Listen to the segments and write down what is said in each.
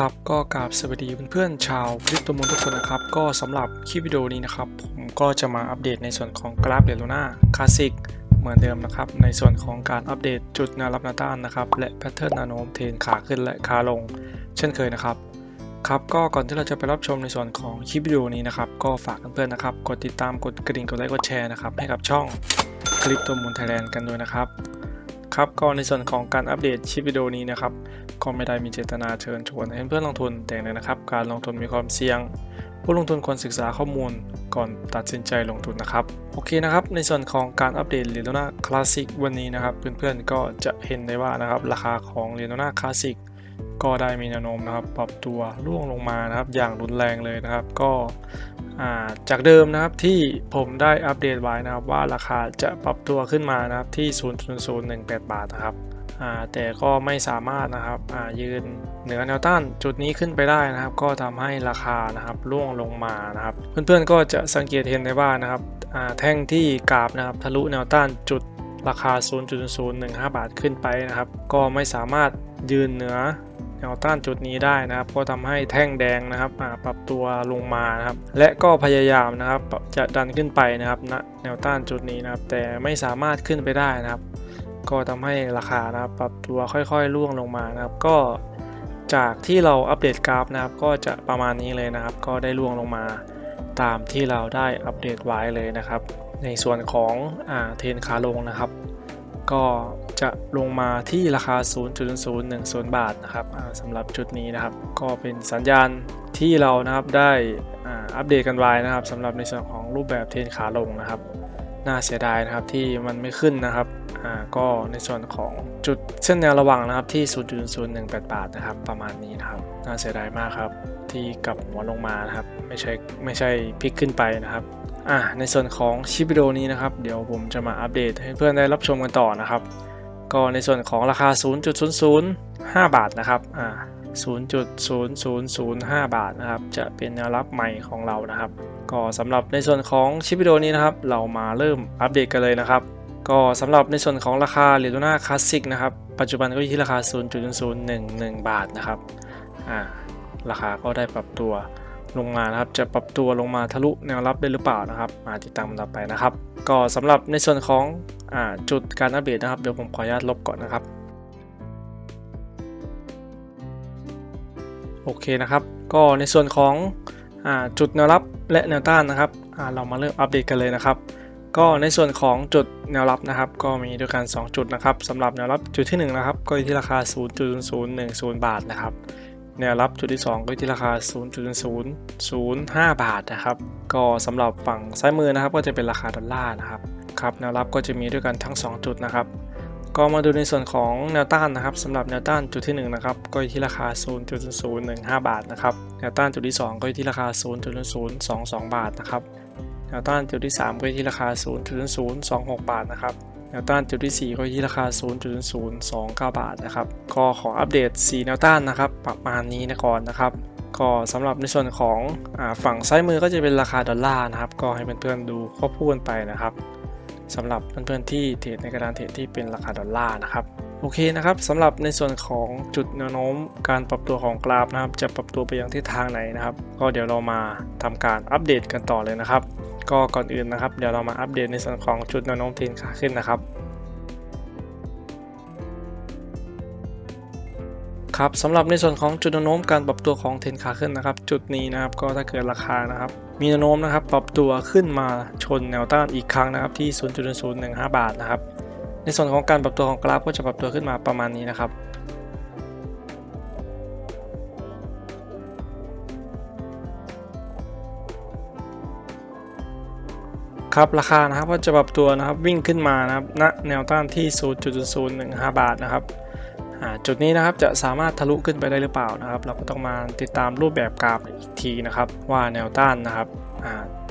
ครับก็กราบสวัสดีเพื่อนๆชาวคริปโตมอนทุกคนนะครับก็สำหรับคลิปวิดีโอนี้นะครับผมก็จะมาอัปเดตในส่วนของกราฟเดลูน่าคลาสสิกเหมือนเดิมนะครับในส่วนของการอัปเดตจุดแนวรับแนวต้านนะครับและแพทเทิร์นแนวโน้มเทรนขาขึ้นและขาลง เช่นเคยนะครับครับก็ก่อนที่เราจะไปรับชมในส่วนของคลิปวิดีโอนี้นะครับก็ฝากเพื่อนๆนะครับกดติดตามกดกระดิ่งกดไลค์กดแชร์นะครับให้กับช่องคลิปโตมอนไทยแลนด์กันด้วยนะครับครับก็ในส่วนของการอัปเดตคลิปวิดีโอนี้นะครับ ก็ไม่ได้มีเจตนาเชิญชวนให้เพื่อนลงทุนแต่อย่างใดนะครับ การลงทุนมีความเสี่ยง ผู้ลงทุนควรศึกษาข้อมูลก่อนตัดสินใจลงทุนนะครับ โอเคนะครับ ในส่วนของการอัปเดต l e o n a Classic วันนี้นะครับ เพื่อนๆก็จะเห็นได้ว่านะครับราคาของ l e o n a Classic ก็ได้มีแนวโน้มนะครับปรับตัวร่วงลงมานะครับ อย่างรุนแรงเลยนะครับ ก็จากเดิมนะครับที่ผมได้อัปเดตไว้นะครับว่าราคาจะปรับตัวขึ้นมานะครับที่ 0.018 บาทนะครับ แต่ก็ไม่สามารถนะครับยืนเหนือแนวต้านจุดนี้ขึ้นไปได้นะครับ ก็ทำให้ราคานะครับร่วงลงมานะครับ เพื่อนๆก็จะสังเกตเห็นได้ว่านะครับแท่งที่กราบนะครับทะลุแนวต้านจุดราคา 0.015 บาทขึ้นไปนะครับ ก็ไม่สามารถยืนเหนือแนวต้านจุดนี้ได้นะครับ ก็ทำให้แท่งแดงนะครับปรับตัวลงมานะครับ และก็พยายามนะครับจะดันขึ้นไปนะครับณแนวต้านจุดนี้นะครับ แต่ไม่สามารถขึ้นไปได้นะครับ ก็ทำให้ราคานะครับปรับตัวค่อยๆร่วงลงมานะครับ ก็จากที่เราอัปเดตกราฟนะครับ ก็จะประมาณนี้เลยนะครับ ก็ได้ร่วงลงมาตามที่เราได้อัปเดตไว้เลยนะครับ ในส่วนของอ่าเทรนขาลงนะครับ ก็จะลงมาที่ราคา 0.010 บาทนะครับสำหรับจุดนี้นะครับ ก็เป็นสัญญาณที่เรานะครับได้อัปเดตกันไว้นะครับสำหรับในส่วนของรูปแบบเทรนขาลงนะครับ น่าเสียดายนะครับที่มันไม่ขึ้นนะครับ อ่าก็ในส่วนของจุดเส้นแนวระหว่างนะครับที่ 0.018 บาทนะครับ ประมาณนี้นะครับน่าเสียดายมากครับ ที่กลับหัวลงมานะครับ ไม่ใช่ไม่ใช่พลิกขึ้นไปนะครับอ่าในส่วนของคลิปวิดีโอนี้นะครับ เดี๋ยวผมจะมาอัปเดตให้เพื่อนได้รับชมกันต่อนะครับ ก็ในส่วนของราคา 0.005 บาทนะครับอ่า0.0005 บาทนะครับ จะเป็นแนวรับใหม่ของเรานะครับ ก็สำหรับในส่วนของคลิปวิดีโอนี้นะครับ เรามาเริ่มอัปเดตกันเลยนะครับ ก็สำหรับในส่วนของราคา l e o n a Classic นะครับ ปัจจุบันก็อยู่ที่ราคา 0.011 บาทนะครับอ่าราคาก็ได้ปรับตัวลงมานะครับ จะปรับตัวลงมาทะลุแนวรับได้หรือเปล่านะครับมาติดตามต่อไปนะครับ ก็สำหรับในส่วนของอจุดการอัปเดตนะครับ เดี๋ยวผมขออนุญาตลบก่อนนะครับ โอเคนะครับ ก็ในส่วนของอจุดแนวรับและแนวต้านนะครับเรามาเริ่มอัปเดตกันเลยนะครับ ก็ในส่วนของจุด แนวรับนะครับ ก็มีด้วยกัน 2 จุดนะครับสำหรับแนวรับจุดที่1นะครับก็อยู่ที่ราคา 0.010 บาทนะครับแนวรับจุดที่ 2 ก็อยู่ที่ราคา 0.005 บาทนะครับ ก็สำหรับฝั่งซ้ายมือนะครับ ก็จะเป็นราคาดอลลาร์นะครับครับแนวรับก็จะมีด้วยกันทั้ง 2 จุดนะครับ ก็มาดูในส่วนของแนวต้านนะครับสำหรับแนวต้านจุดที่1นะครับก็อยู่ที่ราคา 0.015 บาทนะครับแนวต้านจุดที่ 2 ก็อยู่ที่ราคา 0.022 บาทนะครับ แนวต้านจุดที่ 3 ก็ที่ราคา 0.026 บาทนะครับแนวต้านจุดที่ 4 ก็ที่ราคา 0.029 บาทนะครับ ก็ขออัปเดต 4 แนวต้านนะครับ ประมาณนี้นะก่อนนะครับก็สำหรับในส่วนของอฝั่งซ้ายมือก็จะเป็นราคาดอลลาร์นะครับ ก็ให้เพื่อนๆดูควบคู่กันไปนะครับสำหรับเพื่อนๆที่เทรดในกระดานเทรดที่เป็นราคาดอลลาร์นะครับ โอเคนะครับสำหรับในส่วนของจุดแนวโน้มการปรับตัวของกราฟนะครับ จะปรับตัวไปยังทิศทางไหนนะครับ ก็เดี๋ยวเรามาทำการอัปเดตกันต่อเลยนะครับ ก็ก่อนอื่นนะครับเดี๋ยวเรามาอัปเดตในส่วนของจุดแนวโน้มเทรนขาขึ้นนะครับครับสำหรับในส่วนของจุดแนวโน้มการปรับตัวของเทรนขาขึ้นนะครับ จุดนี้นะครับก็ถ้าเกิดราคานะครับมีแนวโน้มนะครับปรับตัวขึ้นมาชนแนวต้านอีกครั้งนะครับที่ 0.015 บาทนะครับ ในส่วนของการปรับตัวของกราฟก็จะปรับตัวขึ้นมาประมาณนี้นะครับครับราคานะครับก็จะปรับตัวนะครับวิ่งขึ้นมานะครับณแนวต้านที่ 0.015 บาทนะครับจุดนี้นะครับจะสามารถทะลุขึ้นไปได้หรือเปล่านะครับ เราก็ต้องมาติดตามรูปแบบกราฟอีกทีนะครับ ว่าแนวต้านนะครับ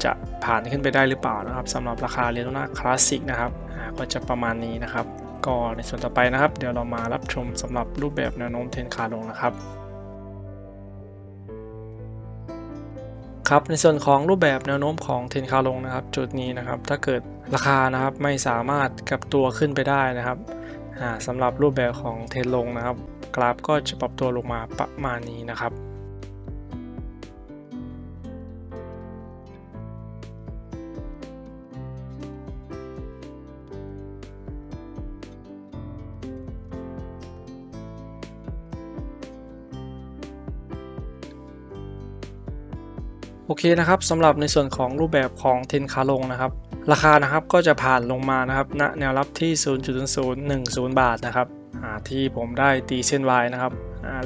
จะผ่านขึ้นไปได้หรือเปล่านะครับสำหรับราคาเรโนนาคลาสสิกนะครับ ก็จะประมาณนี้นะครับ ก็ในส่วนต่อไปนะครับ เดี๋ยวเรามารับชมสำหรับรูปแบบแนวโน้มเทรนขาลงนะครับครับในส่วนของรูปแบบแนวโน้มของเทรนขาลงนะครับ จุดนี้นะครับถ้าเกิดราคานะครับไม่สามารถกลับตัวขึ้นไปได้นะครับสำหรับรูปแบบของเทรนลงนะครับ กราฟก็จะปรับตัวลงมาประมาณนี้นะครับ โอเคนะครับสำหรับในส่วนของรูปแบบของเทนคาลงนะครับ ราคานะครับก็จะผ่านลงมานะครับณแนวรับที่ 0.0010 บาทนะครับที่ผมได้ตีเส้น Y นะครับ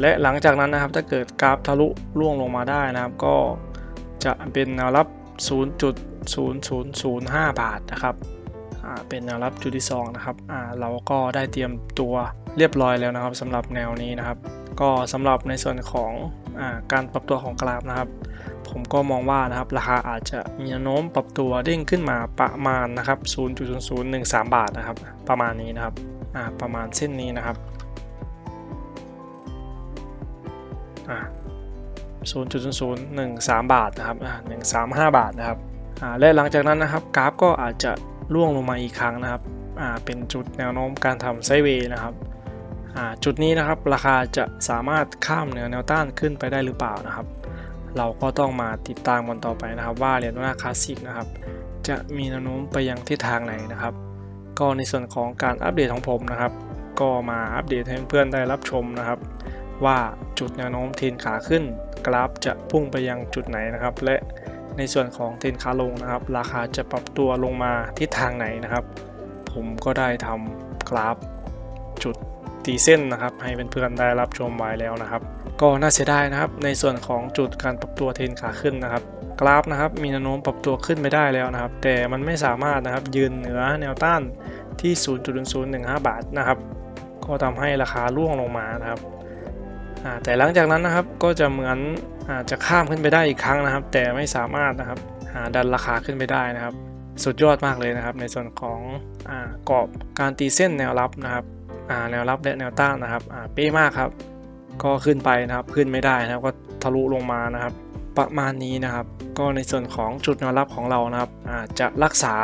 และหลังจากนั้นนะครับถ้าเกิดกราฟทะลุล่วงลงมาได้นะครับก็จะเป็นแนวรับ 0.0005 บาทนะครับเป็นแนวรับจุดที่สองนะครับเราก็ได้เตรียมตัวเรียบร้อยแล้วนะครับสำหรับแนวนี้นะครับ ก็สำหรับในส่วนของอการปรับตัวของกราฟนะครับ ผมก็มองว่านะครับราคาอาจจะมีแนวโน้มปรับตัวเด้งขึ้นมาประมาณนะครับ 0.0013 บาทนะครับ ประมาณนี้นะครับอ่าประมาณเส้นนี้นะครับอ่า0.0013 บาทนะครับอ่า135 บาทนะครับอ่าและหลังจากนั้นนะครับกราฟก็อาจจะล่วงลงมาอีกครั้งนะครับอ่าเป็นจุดแนวโน้มการทำไซด์เวย์นะครับอ่าจุดนี้นะครับราคาจะสามารถข้ามเหนือแนวต้านขึ้นไปได้หรือเปล่านะครับ เราก็ต้องมาติดตามกันต่อไปนะครับ ว่าเหรียญหน้าคลาสสิกนะครับ จะมีแนวโน้มไปยังทิศทางไหนนะครับ ก็ในส่วนของการอัปเดตของผมนะครับ ก็มาอัปเดตให้เพื่อนๆได้รับชมนะครับ ว่าจุดแนวโน้มเทนขาขึ้น กราฟจะพุ่งไปยังจุดไหนนะครับ และในส่วนของเทนขาลงนะครับ ราคาจะปรับตัวลงมาทิศทางไหนนะครับ ผมก็ได้ทำกราฟ ตีเส้นนะครับให้เพื่อนๆได้รับชมไว้แล้วนะครับ ก็น่าเสียดายนะครับในส่วนของจุดการปรับตัวเทรนขาขึ้นนะครับกราฟนะครับมีแนวโน้มปรับตัวขึ้นไม่ได้แล้วนะครับ แต่มันไม่สามารถนะครับยืนเหนือแนวต้านที่ 0.0015 บาทนะครับ ก็ทำให้ราคาร่วงลงมานะครับแต่หลังจากนั้นนะครับก็จะเหมือนอาจจะข้ามขึ้นไปได้อีกครั้งนะครับ แต่ไม่สามารถนะครับหาดันราคาขึ้นไปได้นะครับ สุดยอดมากเลยนะครับ ในส่วนของอกรอบการตีเส้นแนวรับนะครับ แนวรับและแนวต้านนะครับเป๊ะมากครับ ก็ขึ้นไปนะครับขึ้นไม่ได้นะครับ ก็ทะลุลงมานะครับ ประมาณนี้นะครับ ก็ในส่วนของจุดแนวรับของเรานะครับจจะรักษา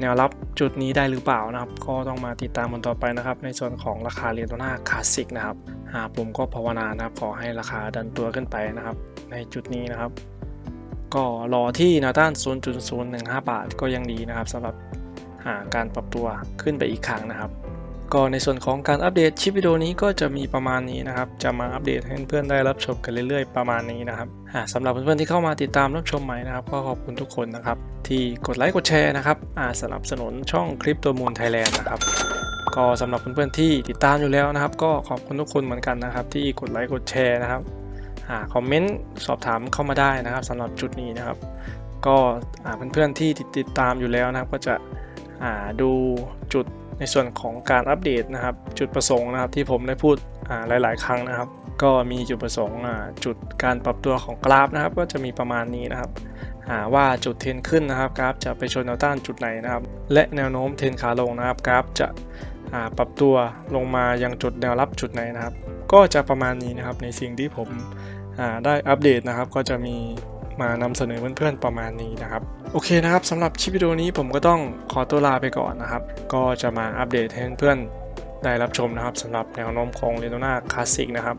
แนวรับจุดนี้ได้หรือเปล่านะครับ ก็ต้องมาติดตามกันต่อไปนะครับ ในส่วนของราคาเรียนตัวหน้าคลาสสิกนะครับหาผมก็ภาวนานะครับ ขอให้ราคาดันตัวขึ้นไปนะครับ ในจุดนี้นะครับ ก็รอที่แนวต้าน 0.015 บาทก็ยังดีนะครับสำหรับหาการปรับตัวขึ้นไปอีกครั้งนะครับ ก็ในส่วนของการอัปเดตคลิปวิดีโอนี้ก็จะมีประมาณนี้นะครับ จะมาอัปเดตให้เพื่อนได้รับชมกันเรื่อยๆ ประมาณนี้นะครับสำหรับเพื่อนๆที่เข้ามาติดตามรับชมใหม่นะครับ ก็ขอบคุณทุกคนนะครับ ที่กดไลค์กดแชร์นะครับอ่าสนับสนุนช่องคลิปตัวมูลไทยแลนด์นะครับก็สำหรับเพื่อนๆที่ติดตามอยู่แล้วนะครับ ก็ขอบคุณทุกคนเหมือนกันนะครับ ที่กดไลค์กดแชร์นะครับอ่าคอมเมนต์สอบถามเข้ามาได้นะครับสำหรับจุดนี้นะครับ ก็อ่าเพื่อนๆที่ติดตามอยู่แล้วนะครับ ก็จะอ่าดูจุด ในส่วนของการอัปเดตนะครับ จุดประสงค์นะครับที่ผมได้พูดอ่าหลาย ๆ ครั้งนะครับ ก็มีจุดประสงค์จุดการปรับตัวของกราฟนะครับ ก็จะมีประมาณนี้นะครับว่าจุดเทนขึ้นนะครับกราฟจะไปชนแนวต้านจุดไหนนะครับ และแนวโน้มเทนขาลงนะครับกราฟจะปรับตัวลงมายังจุดแนวรับจุดไหนนะครับ ก็จะประมาณนี้นะครับในสิ่งที่ผมได้อัปเดตนะครับ ก็จะมี มานำเสนอเพื่อนๆประมาณนี้นะครับ โอเคนะครับสำหรับคลิปวิดีโอนี้ผมก็ต้องขอตัวลาไปก่อนนะครับ ก็จะมาอัปเดตให้เพื่อนๆได้รับชมนะครับสำหรับแนวโน้มของเรโนนาคลาสสิกนะครับ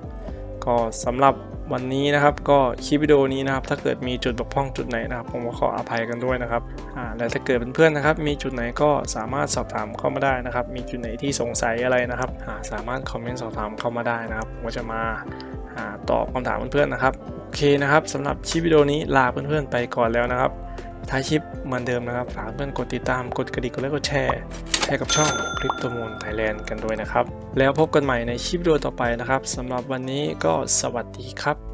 ก็สำหรับวันนี้นะครับก็คลิปวิดีโอนี้นะครับ ถ้าเกิดมีจุดบกพร่องจุดไหนนะครับ ผมก็ขออภัยกันด้วยนะครับอ่าและถ้าเกิดเพื่อนๆนะครับ มีจุดไหนก็สามารถสอบถามเข้ามาได้นะครับ มีจุดไหนที่สงสัยอะไรนะครับอ่าสามารถคอมเมนต์สอบถามเข้ามาได้นะครับผมก็จะมาอ่าตอบคำถามเพื่อนๆนะครับ เคนะครับสำหรับชิปวิดีโอนี้ลาเพื่อนๆไปก่อนแล้วนะครับท้ายชิปเหมือนเดิมนะครับ ฝากเพื่อนกดติดตามกดกระดิ่งกดไลค์กดแชร์ให้กับช่องคลิปตัวมูลไทยแลนด์กันด้วยนะครับ แล้วพบกันใหม่ในชิปวิดีโอต่อไปนะครับสำหรับวันนี้ก็สวัสดีครับ